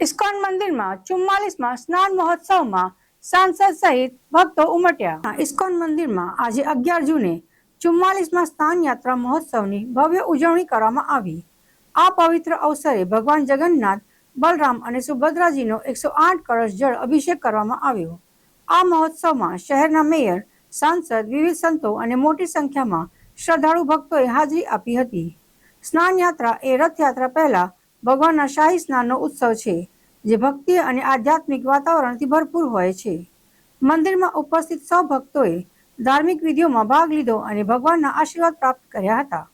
ISKCON મંદિરમાં ચુમ્માલીસમાં સ્નાન મહોત્સવમાં સાંસદ સહિત ભક્તો ઉમટ્યા. ઇસ્કોન મંદિરમાં આજે અગિયાર જૂને ચુમ્માલીસમાં સ્નાન યાત્રા મહોત્સવની ભવ્ય ઉજવણી કરવામાં આવી. આ પવિત્ર અવસરે ભગવાન જગન્નાથ, બલરામ અને સુભદ્રાજીનો એકસો આઠ કળશ જળ અભિષેક કરવામાં આવ્યો. આ મહોત્સવમાં શહેરના મેયર, સાંસદ વિવિધ સંતો અને મોટી સંખ્યામાં શ્રદ્ધાળુ ભક્તોએ હાજરી આપી હતી. સ્નાન યાત્રા એ રથયાત્રા પહેલા ભગવાનના શાહી સ્નાનનો ઉત્સવ છે, જે ભક્તિ અને આધ્યાત્મિક વાતાવરણથી ભરપૂર હોય છે. મંદિરમાં ઉપસ્થિત સૌ ભક્તોએ ધાર્મિક વિધિઓમાં ભાગ લીધો અને ભગવાનના આશીર્વાદ પ્રાપ્ત કર્યા હતા.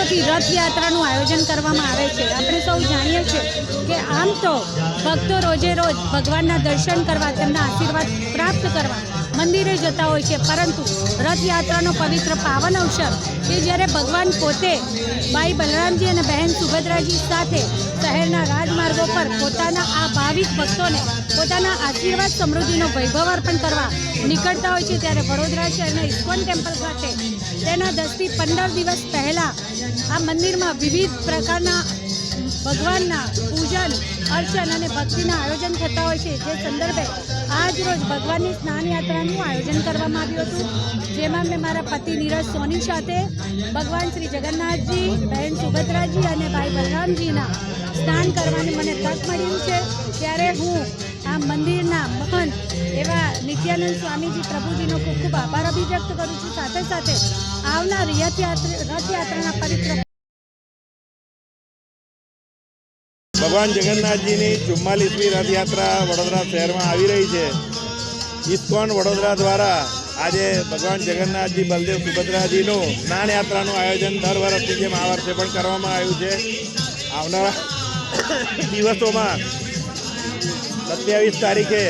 વર્ષોથી રથયાત્રાનું આયોજન કરવામાં આવે છે. આપણે સૌ જાણીએ છીએ કે આમ તો ભક્તો રોજે રોજ ભગવાનના દર્શન કરવા, તેમના આશીર્વાદ પ્રાપ્ત કરવા મંદિરે જતા હોય છે. પરંતુ રથયાત્રાનો પવિત્ર પાવન અવસર કે જ્યારે ભગવાન પોતે ભાઈ બલરામજી અને બહેન સુભદ્રાજી સાથે શહેરના રાજમાર્ગો પર પોતાના આ ભાવિક ભક્તોને પોતાના આશીર્વાદ સમૃદ્ધિનો વૈભવ અર્પણ કરવા નીકળતા હોય છે, ત્યારે વડોદરા શહેરના ઇસ્કોન ટેમ્પલ ખાતે તેના દસથી પંદર દિવસ પહેલાં આ મંદિરમાં વિવિધ પ્રકારના ભગવાનના પૂજન, અર્ચન અને ભક્તિના આયોજન થતા હોય છે. જે સંદર્ભે આજ રોજ ભગવાનની સ્નાન યાત્રાનું આયોજન કરવામાં આવ્યું હતું, જેમાં મેં મારા પતિ નીરજ સોની સાથે ભગવાન શ્રી જગન્નાથજી, બહેન સુભદ્રાજી અને ભાઈ બલરામજીના સ્નાન કરવાની મને તક મળ્યું છે. ત્યારે હું આ મંદિરના મહંત એવા નિત્યાનંદ સ્વામીજી પ્રભુજીનો ખૂબ ખૂબ આભાર અભિવ્યક્ત કરું છું. સાથે સાથે આવનાર રથયાત્રા રથયાત્રાના પવિત્ર ભગવાન જગન્નાથજીની ચુમ્માલીસમી રથયાત્રા વડોદરા શહેરમાં આવી રહી છે. ઇસ્કોન વડોદરા દ્વારા આજે ભગવાન જગન્નાથજી બલદેવ સુભદ્રાજીનું સ્નાન યાત્રાનું આયોજન દર વર્ષની જેમ આ વર્ષે પણ કરવામાં આવ્યું છે. આવનારા દિવસોમાં સત્યાવીસ તારીખે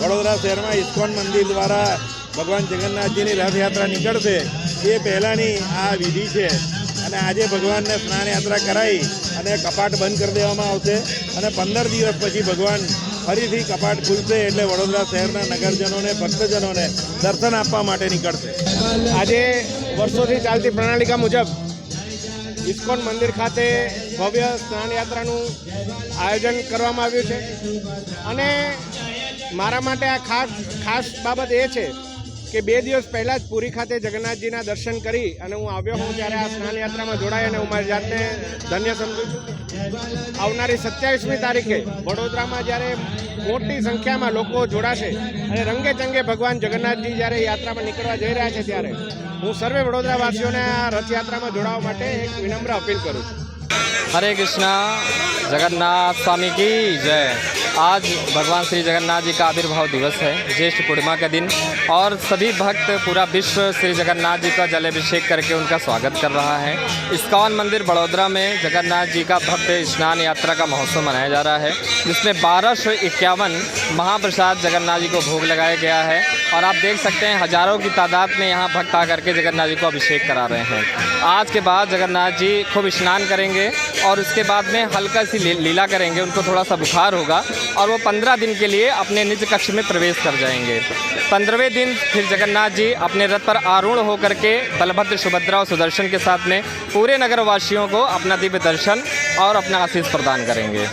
વડોદરા શહેરમાં ઇસ્કોન મંદિર દ્વારા ભગવાન જગન્નાથજીની રથયાત્રા નીકળશે. એ પહેલાંની આ વિધિ છે. અને આજે ભગવાનને સ્નાન યાત્રા કરાવી અને કપાટ બંધ કરી દેવામાં આવશે અને પંદર દિવસ પછી ભગવાન ફરીથી કપાટ ખુલશે એટલે વડોદરા શહેરના નગરજનોને, ભક્તજનોને દર્શન આપવા માટે નીકળશે. આજે વર્ષોથી ચાલતી પ્રણાલિકા મુજબ ઇસ્કોન મંદિર ખાતે ભવ્ય સ્નાન યાત્રાનું આયોજન કરવામાં આવ્યું છે. અને મારા માટે આ ખાસ ખાસ બાબત એ છે કે બે દિવસ પહેલા જ પુરી ખાતે જગન્નાથજીના દર્શન કરી અને હું આવ્યો હું ત્યારે આ સ્નાન યાત્રામાં જોડાય અને હું મારી જાતને ધન્ય સમજુ છું. આવનારી સત્યાવીસમી તારીખે વડોદરામાં જ્યારે મોટી સંખ્યામાં લોકો જોડાશે અને રંગે ચંગે ભગવાન જગન્નાથજી જ્યારે યાત્રામાં નીકળવા જઈ રહ્યા છે ત્યારે, હું સર્વે વડોદરાવાસીઓને આ રથયાત્રામાં જોડાવા માટે એક વિનમ્ર અપીલ કરું છું. હરે કૃષ્ણ, જગન્નાથ સ્વામી કી જય. आज भगवान श्री जगन्नाथ जी का आविर्भाव दिवस है, ज्येष्ठ पूर्णिमा का दिन, और सभी भक्त पूरा विश्व श्री जगन्नाथ जी का जलाभिषेक करके उनका स्वागत कर रहा है। इस्कॉन मंदिर बड़ोदरा में जगन्नाथ जी का भव्य स्नान यात्रा का महोत्सव मनाया जा रहा है, जिसमें बारह सौ इक्यावन महाप्रसाद जगन्नाथ जी को भोग लगाया गया है, और आप देख सकते हैं हज़ारों की तादाद में यहाँ भक्त आकर के जगन्नाथ जी को अभिषेक करा रहे हैं। आज के बाद जगन्नाथ जी खूब स्नान करेंगे, और उसके बाद में हल्का सी लीला करेंगे, उनको थोड़ा सा बुखार होगा और वो पंद्रह दिन के लिए अपने निज कक्ष में प्रवेश कर जाएँगे। पंद्रहवें दिन फिर जगन्नाथ जी अपने रथ पर आरूढ़ होकर के बलभद्र सुभद्रा और सुदर्शन के साथ में पूरे नगरवासियों को अपना दिव्य दर्शन और अपना आशीष प्रदान करेंगे।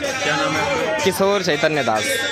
किशोर चैतन्य दास।